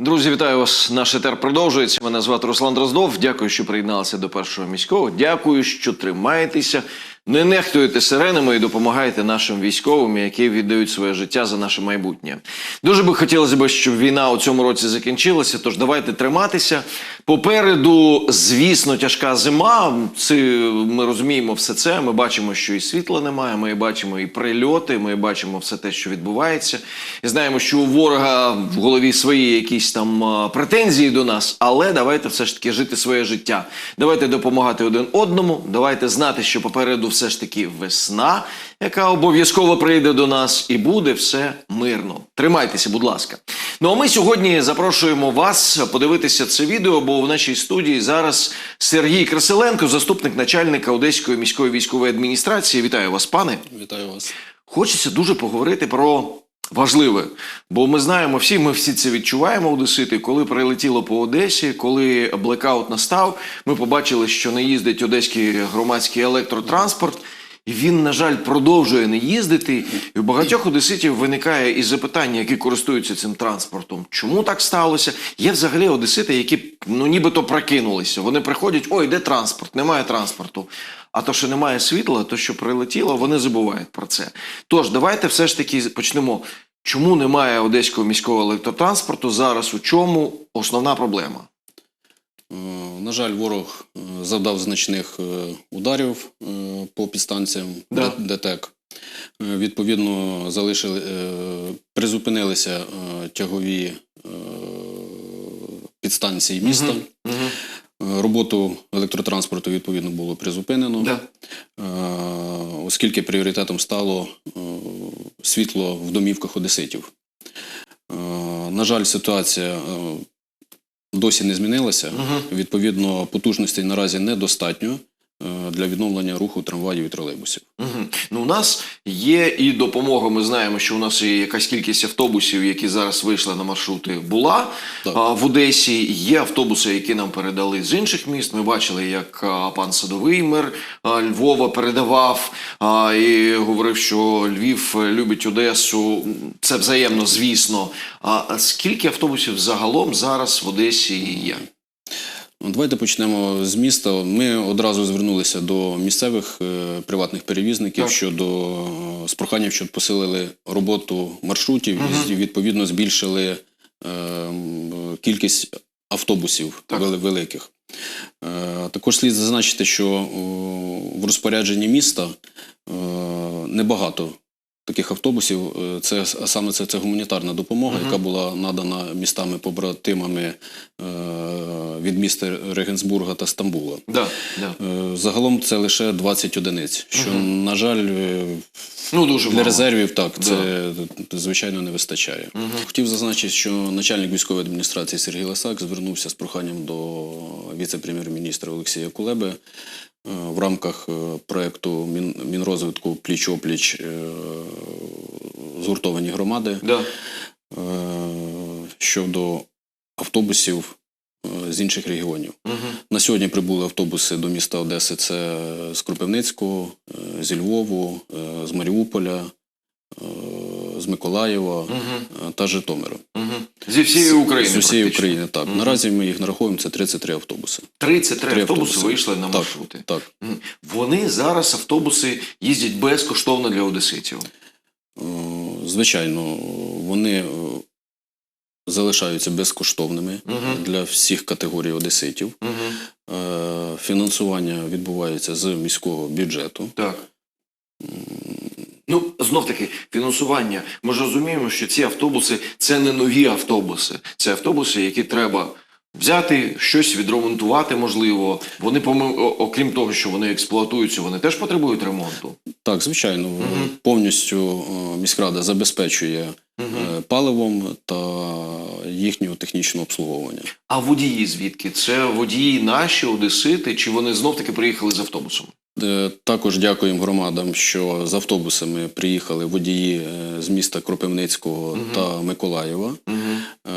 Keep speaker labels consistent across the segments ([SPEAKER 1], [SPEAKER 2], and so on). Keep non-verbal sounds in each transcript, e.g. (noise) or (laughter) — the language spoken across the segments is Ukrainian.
[SPEAKER 1] Друзі, вітаю вас. Наш етер продовжується. Мене звати Руслан Дроздов. Дякую, що приєдналися до першого міського. Дякую, що тримаєтеся, не нехтуєте сиренами і допомагаєте нашим військовим, які віддають своє життя за наше майбутнє. Дуже би хотілося б, щоб війна у цьому році закінчилася. Тож давайте триматися. Попереду, звісно, тяжка зима. Це ми розуміємо все це. Ми бачимо, що і світла немає. Ми бачимо і прильоти. Ми бачимо все те, що відбувається. І знаємо, що у ворога в голові свої якісь там претензії до нас. Але давайте все ж таки жити своє життя. Давайте допомагати один одному. Давайте знати, що попереду все ж таки весна, яка обов'язково прийде до нас, і буде все мирно. Тримайтеся, будь ласка. Ну а ми сьогодні запрошуємо вас подивитися це відео, бо в нашій студії зараз Сергій Красиленко, заступник начальника Одеської міської військової адміністрації. Вітаю вас, пане.
[SPEAKER 2] Вітаю вас.
[SPEAKER 1] Хочеться дуже поговорити про важливе, бо ми знаємо всі, ми всі це відчуваємо одесити. Коли прилетіло по Одесі, коли блекаут настав, ми побачили, що не їздить одеський громадський електротранспорт. І він, на жаль, продовжує не їздити. І у багатьох одеситів виникає і запитання, які користуються цим транспортом. Чому так сталося? Є взагалі одесити, які ну нібито прокинулися. Вони приходять: ой, де транспорт? Немає транспорту. А то, що немає світла, то що прилетіло, вони забувають про це. Тож, давайте все ж таки почнемо. Чому немає одеського міського електротранспорту зараз? У чому основна проблема?
[SPEAKER 2] Е, На жаль, ворог е, завдав значних е, ударів по підстанціям
[SPEAKER 1] Да.
[SPEAKER 2] ДТЕК. Відповідно, залишили, призупинилися тягові підстанції міста.
[SPEAKER 1] Угу.
[SPEAKER 2] Е, Роботу електротранспорту відповідно було призупинено,
[SPEAKER 1] Да.
[SPEAKER 2] Оскільки пріоритетом стало світло в домівках одеситів. На жаль, ситуація досі не змінилася.
[SPEAKER 1] Угу.
[SPEAKER 2] Відповідно, потужностей наразі недостатньо для відновлення руху трамваїв і тролейбусів.
[SPEAKER 1] Угу. Ну, у нас є і допомога. Ми знаємо, що у нас є якась кількість автобусів, які зараз вийшли на маршрути, була
[SPEAKER 2] Так.
[SPEAKER 1] а, в Одесі. Є автобуси, які нам передали з інших міст. Ми бачили, як а, пан Садовий мер а, Львова передавав а, і говорив, що Львів е, любить Одесу. Це взаємно, звісно. А скільки автобусів загалом зараз в Одесі є?
[SPEAKER 2] Ну, Давайте почнемо з міста. Ми одразу звернулися до місцевих е, приватних перевізників
[SPEAKER 1] Так.
[SPEAKER 2] щодо е, з проханням, щоб посилили роботу маршрутів і відповідно збільшили е, кількість автобусів
[SPEAKER 1] Так.
[SPEAKER 2] великих. Е, Також слід зазначити, що в розпорядженні міста е, небагато таких автобусів. Е, Це саме це, це гуманітарна допомога, яка була надана містами побратимами е, від міста Регенсбурга та Стамбула.
[SPEAKER 1] Да, да.
[SPEAKER 2] Е, Загалом це лише 20 одиниць, що, на жаль, е,
[SPEAKER 1] Ну, дуже
[SPEAKER 2] для
[SPEAKER 1] мало.
[SPEAKER 2] резервів так, це звичайно не вистачає. Хотів зазначити, що начальник військової адміністрації Сергій Лисак звернувся з проханням до віце-прем'єр-міністра Олексія Кулеби в рамках е, проекту Мінрозвитку пліч-опліч е, згуртовані громади
[SPEAKER 1] Да.
[SPEAKER 2] е, щодо автобусів е, з інших регіонів.
[SPEAKER 1] Угу.
[SPEAKER 2] На сьогодні прибули автобуси до міста Одеси. Це з Кропивницького, е, зі Львову, е, з Маріуполя, е, з Миколаєва е, та Житомира.
[SPEAKER 1] Угу. Зі всієї України.
[SPEAKER 2] З усієї. України, так. Наразі ми їх нараховуємо, це 33 автобуси.
[SPEAKER 1] 33 автобуси
[SPEAKER 2] автобуси.
[SPEAKER 1] вийшли на маршрути.
[SPEAKER 2] Так.
[SPEAKER 1] Мгм. Вони зараз автобуси їздять безкоштовно для одеситів.
[SPEAKER 2] Е, Звичайно, вони е, залишаються безкоштовними
[SPEAKER 1] Мгм.
[SPEAKER 2] для всіх категорій одеситів.
[SPEAKER 1] Угу.
[SPEAKER 2] Фінансування відбувається з міського бюджету.
[SPEAKER 1] Так. Ну, знов таки, фінансування. Ми ж розуміємо, що ці автобуси це не нові автобуси. Це автобуси, які треба взяти, щось відремонтувати, можливо. Вони, окрім того, що вони експлуатуються, вони теж потребують ремонту.
[SPEAKER 2] Так, звичайно, повністю е, міськрада забезпечує е, паливом та їхнього технічного обслуговування.
[SPEAKER 1] А водії звідки? Це водії наші, одесити, чи вони знов таки приїхали з автобусом?
[SPEAKER 2] Е, Також дякуємо громадам, що з автобусами приїхали водії е, з міста Кропивницького та Миколаєва.
[SPEAKER 1] Угу.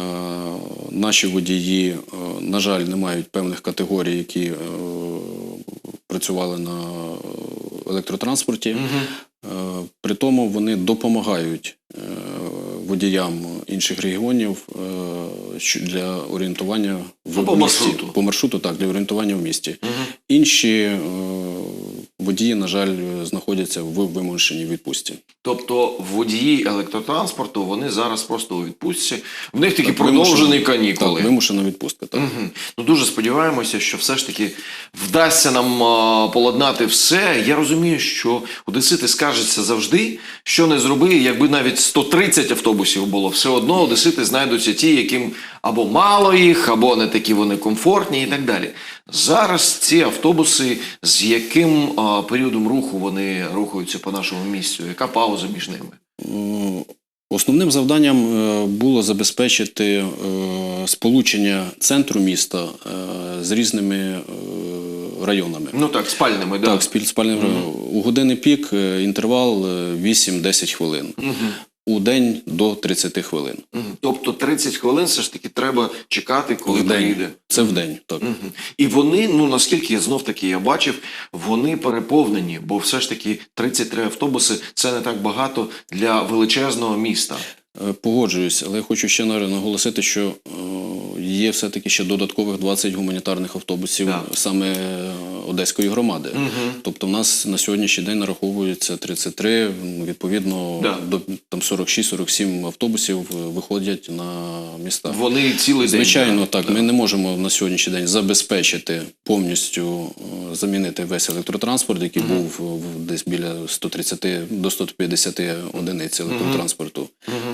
[SPEAKER 2] Наші водії, на жаль, не мають певних категорій, які працювали на електротранспорті. Е, При тому вони допомагають водіям інших регіонів для орієнтування в
[SPEAKER 1] Ну, по
[SPEAKER 2] місті.
[SPEAKER 1] маршруту.
[SPEAKER 2] По маршруту, так, для орієнтування в місті. Інші е, водії, на жаль, знаходяться в вимушеній відпустці.
[SPEAKER 1] Тобто водії електротранспорту вони зараз просто у відпустці. В них такі
[SPEAKER 2] Так,
[SPEAKER 1] продовжені канікули.
[SPEAKER 2] Так, вимушена відпустка. Так.
[SPEAKER 1] Мгм. Ну дуже сподіваємося, що все ж таки вдасться нам а, поладнати все. Я розумію, що одесити скаржаться завжди, що не зроби, якби навіть 130 автобусів було, все одно одесити знайдуться ті, яким або мало їх, або не такі вони комфортні, і так далі. Зараз ці автобуси з яким а, періодом руху вони рухаються по нашому місцю? Яка пауза між ними?
[SPEAKER 2] Основним завданням е, було забезпечити е, сполучення центру міста е, з різними районами.
[SPEAKER 1] Ну так, спальними, да.
[SPEAKER 2] Так, спальними. Угу. У години пік інтервал е, 8-10 хвилин. У день до 30 хвилин.
[SPEAKER 1] Угу. Тобто 30 хвилин все ж таки треба чекати, коли приїде.
[SPEAKER 2] Це в день, так.
[SPEAKER 1] Угу. І вони, ну наскільки знов таки я бачив, вони переповнені, бо все ж таки 33 автобуси це не так багато для величезного міста.
[SPEAKER 2] Е, Погоджуюсь, але я хочу ще на- наголосити, що е, є все-таки ще додаткових 20 гуманітарних автобусів
[SPEAKER 1] Так.
[SPEAKER 2] саме Одеської громади. Тобто в нас на сьогоднішній день нараховується 33, м, відповідно до там 46-47 автобусів е, виходять на міста.
[SPEAKER 1] Вони цілий день.
[SPEAKER 2] Звичайно,
[SPEAKER 1] да.
[SPEAKER 2] так. Ми не можемо на сьогоднішній день забезпечити повністю замінити весь електротранспорт, який був в- десь біля 130 до 150 одиниць електротранспорту.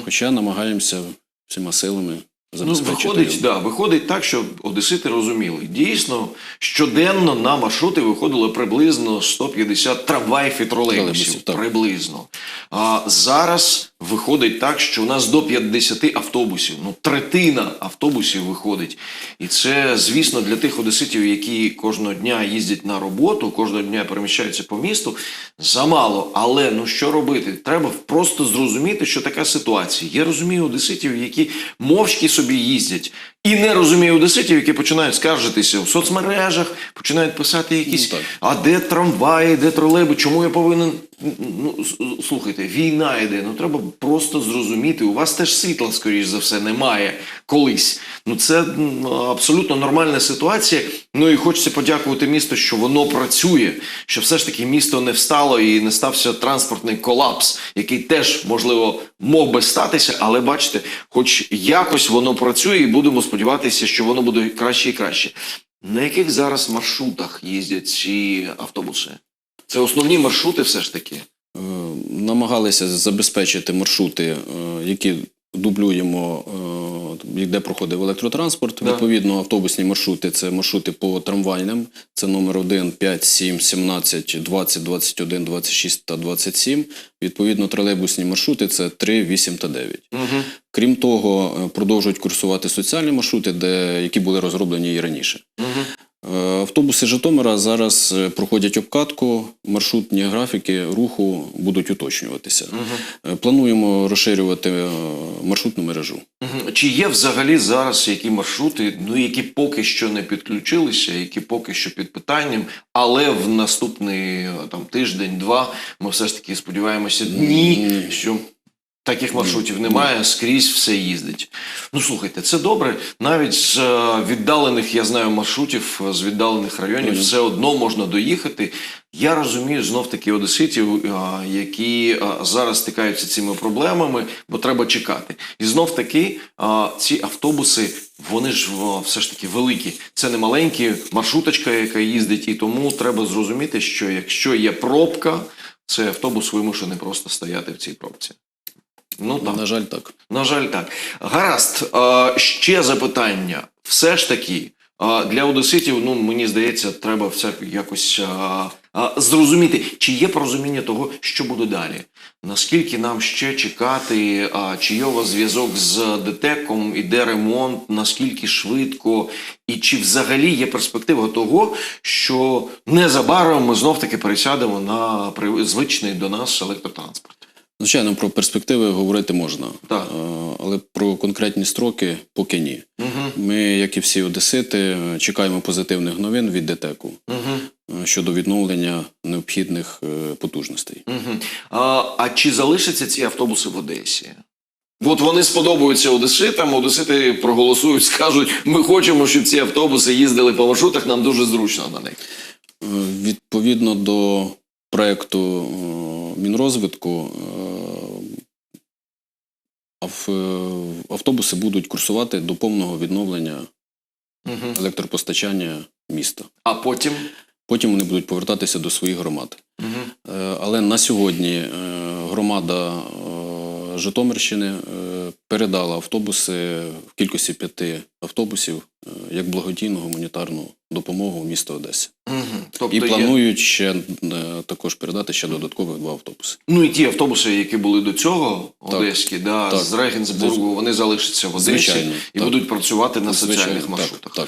[SPEAKER 2] Хоча намагаємося всіма силами
[SPEAKER 1] Ну, виходить,
[SPEAKER 2] його.
[SPEAKER 1] да, виходить так, що одесити розуміли. Дійсно, щоденно на маршрути виходило приблизно 150 трамваїв і. Тролейбусів. Приблизно. А зараз виходить так, що у нас до 50 автобусів. Ну, третина автобусів виходить. І це, звісно, для тих одеситів, які кожного дня їздять на роботу, кожного дня переміщаються по місту, замало. Але ну що робити? Треба просто зрозуміти, що така ситуація. Я розумію одеситів, які мовчки собі їздять. І не розумію одеситів, які починають скаржитися в соцмережах, починають писати якісь,
[SPEAKER 2] Ну,
[SPEAKER 1] а де трамваї, де тролейби, чому я повинен. Ну, слухайте, війна йде. Ну треба просто зрозуміти. У вас теж світла, скоріш за все, немає колись. Ну це абсолютно нормальна ситуація. Ну і хочеться подякувати місту, що воно працює, що все ж таки місто не встало і не стався транспортний колапс, який теж можливо мог би статися, але бачите, хоч якось воно працює, і будемо сподіватися, що воно буде краще і краще. На яких зараз маршрутах їздять ці автобуси? Це основні маршрути, все ж таки.
[SPEAKER 2] Е, Намагалися забезпечити маршрути, е, які дублюємо, е, де проходив електротранспорт.
[SPEAKER 1] Да.
[SPEAKER 2] Відповідно, автобусні маршрути це маршрути по трамвайним. Це номер 1, 5, 7, 17, 20, 21, 26 та 27. Відповідно, тролейбусні маршрути це 3, 8 та 9.
[SPEAKER 1] Угу.
[SPEAKER 2] Крім того, е, продовжують курсувати соціальні маршрути, де, які були розроблені і раніше.
[SPEAKER 1] Угу.
[SPEAKER 2] Е, Автобуси Житомира зараз е, проходять обкатку, маршрутні графіки руху будуть уточнюватися. Е, Плануємо розширювати маршрутну мережу.
[SPEAKER 1] Мгм. Чи є взагалі зараз які маршрути, ну які поки що не підключилися, які поки що під питанням, але в наступний там тиждень-два ми все ж таки сподіваємося дні,
[SPEAKER 2] Ні.
[SPEAKER 1] що таких маршрутів немає, скрізь все їздить. Ну слухайте, це добре. Навіть з е, віддалених, я знаю, маршрутів з віддалених районів
[SPEAKER 2] Мгм.
[SPEAKER 1] все одно можна доїхати. Я розумію знов таки одеситів, е, які е, зараз стикаються цими проблемами, бо треба чекати. І знов таки ці автобуси, вони ж все ж таки великі. Це не маленькі маршруточка, яка їздить, і тому треба зрозуміти, що якщо є пробка, цей автобус вимушений просто стояти в цій пробці. Ну так.
[SPEAKER 2] На жаль, так.
[SPEAKER 1] На жаль, так. Гаразд, е, ще запитання. Все ж таки, е, для одеситів, ну мені здається, треба все якось е, зрозуміти, чи є порозуміння того, що буде далі. Наскільки нам ще чекати, чи є у вас зв'язок з ДТЕКом, іде ремонт, наскільки швидко, і чи взагалі є перспектива того, що незабаром ми знов таки пересядемо на звичний до нас електротранспорт?
[SPEAKER 2] Звичайно, про перспективи говорити можна,
[SPEAKER 1] Так.
[SPEAKER 2] Е, але про конкретні строки поки ні.
[SPEAKER 1] Угу,
[SPEAKER 2] Ми, як і всі одесити, чекаємо позитивних новин від ДТЕКу
[SPEAKER 1] угу.
[SPEAKER 2] щодо відновлення необхідних е, потужностей.
[SPEAKER 1] Угу. А, а чи залишаться ці автобуси в Одесі? От вони сподобаються одеситам, одесити проголосують, (laughs) скажуть, ми хочемо, щоб ці автобуси їздили по маршрутах, нам дуже зручно на них.
[SPEAKER 2] Відповідно до проекту е, Мінрозвитку, е, е, автобуси будуть курсувати до повного відновлення
[SPEAKER 1] Угу.
[SPEAKER 2] електропостачання міста.
[SPEAKER 1] А потім.
[SPEAKER 2] Потім вони будуть повертатися до своїх громад.
[SPEAKER 1] Угу.
[SPEAKER 2] Але на сьогодні громада Житомирщини передала автобуси в кількості п'яти автобусів як благодійну гуманітарну допомогу в місто Одесі.
[SPEAKER 1] Угу. Тобто
[SPEAKER 2] І
[SPEAKER 1] є-
[SPEAKER 2] планують ще е, також передати ще додаткових два автобуси.
[SPEAKER 1] Ну і ті автобуси, які були до цього,
[SPEAKER 2] Так.
[SPEAKER 1] одеські, да,
[SPEAKER 2] Так.
[SPEAKER 1] з Регенсбургу, вони залишаться в Одесі
[SPEAKER 2] Звичайно,
[SPEAKER 1] і
[SPEAKER 2] так.
[SPEAKER 1] будуть працювати на
[SPEAKER 2] Звичайно,
[SPEAKER 1] соціальних маршрутах.
[SPEAKER 2] Так,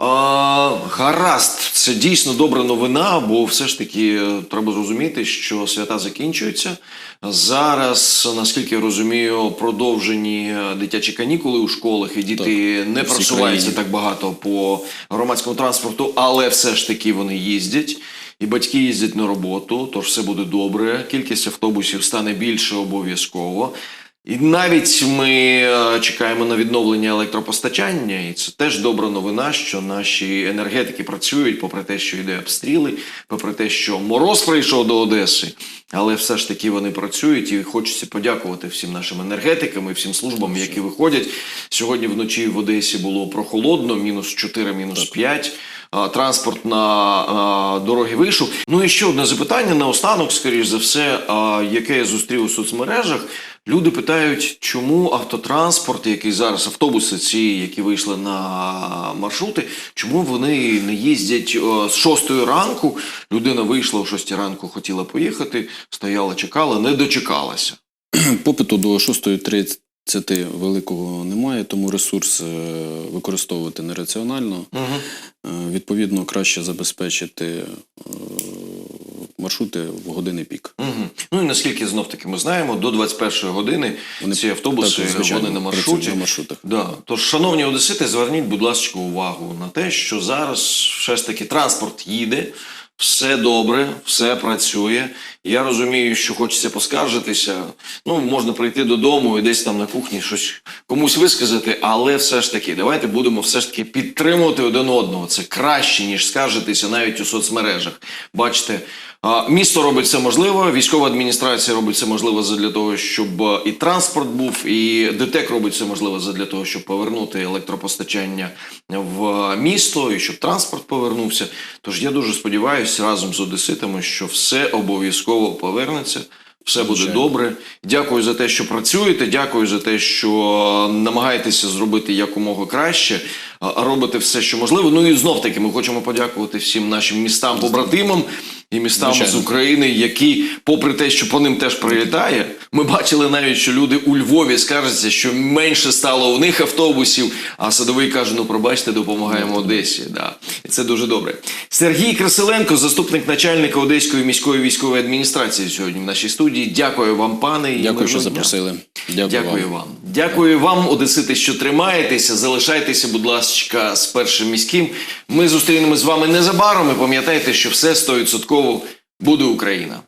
[SPEAKER 1] А, гаразд, це дійсно добра новина, бо все ж таки е, треба зрозуміти, що свята закінчуються. Зараз, наскільки я розумію, продовжені е, дитячі канікули у школах, і діти не просуваються
[SPEAKER 2] країні.
[SPEAKER 1] так багато по громадському транспорту, але все ж таки вони їздять. І батьки їздять на роботу, тож все буде добре. Кількість автобусів стане більше обов'язково. І навіть ми е, чекаємо на відновлення електропостачання, і це теж добра новина, що наші енергетики працюють, попри те, що йде обстріли, попри те, що мороз прийшов до Одеси, але все ж таки вони працюють. І хочеться подякувати всім нашим енергетикам і всім службам, які виходять. Сьогодні вночі в Одесі було прохолодно, мінус 4, мінус 5. Транспорт на дороги вийшов. Ну і ще одне запитання наостанок, скоріш за все, яке я зустрів у соцмережах. Люди питають, чому автотранспорт, який зараз автобуси, ці, які вийшли на маршрути, чому вони не їздять е, з 6 ранку? Людина вийшла о 6 ранку, хотіла поїхати, стояла, чекала, не дочекалася. (clears throat)
[SPEAKER 2] Попиту до 6.30 великого немає, тому ресурс е, використовувати нераціонально.
[SPEAKER 1] Угу.
[SPEAKER 2] Відповідно, краще забезпечити е, маршрути в години пік.
[SPEAKER 1] Угу. Ну і наскільки знов таки ми знаємо, до 21 години
[SPEAKER 2] Вони-
[SPEAKER 1] ці автобуси
[SPEAKER 2] так, звичайно,
[SPEAKER 1] вони на маршруті.
[SPEAKER 2] на маршрутах.
[SPEAKER 1] Да. Тож, шановні одесити, зверніть, будь ласка, увагу на те, що зараз все ж таки транспорт їде, все добре, все працює. Я розумію, що хочеться поскаржитися. Ну, можна прийти додому і десь там на кухні щось комусь висказати, але все ж таки, давайте будемо все ж таки підтримувати один одного. Це краще, ніж скаржитися навіть у соцмережах. Бачите, місто робить все можливе, військова адміністрація робить все можливе для того, щоб е, і транспорт був, і ДТЕК робить все можливе для того, щоб повернути електропостачання в місто і щоб транспорт повернувся. Тож я дуже сподіваюся разом з одеситами, що все обов'язково повернеться. Все буде
[SPEAKER 2] Звичайно.
[SPEAKER 1] добре. Дякую за те, що працюєте. Дякую за те, що намагаєтеся зробити якомога краще. а Робите все, що можливо. Ну і знов таки ми хочемо подякувати всім нашим містам побратимам і містам
[SPEAKER 2] Звичайно.
[SPEAKER 1] з України, які, попри те, що по ним теж прилітає, ми бачили навіть, що люди у Львові скаржаться, що менше стало у них автобусів. А садовий каже: ну пробачте, допомагаємо Одесі. Да. І це дуже добре. Сергій Красиленко, заступник начальника Одеської міської військової адміністрації, сьогодні в нашій студії. Дякую вам, пане. і
[SPEAKER 2] Дякую, що запросили. Дякую,
[SPEAKER 1] Дякую
[SPEAKER 2] вам.
[SPEAKER 1] вам. Дякую вам, Одесити, що тримаєтеся. Залишайтеся, будь ласка, з першим міським. Ми зустрінемось з вами незабаром. І пам'ятайте, що все 100% буде Україна.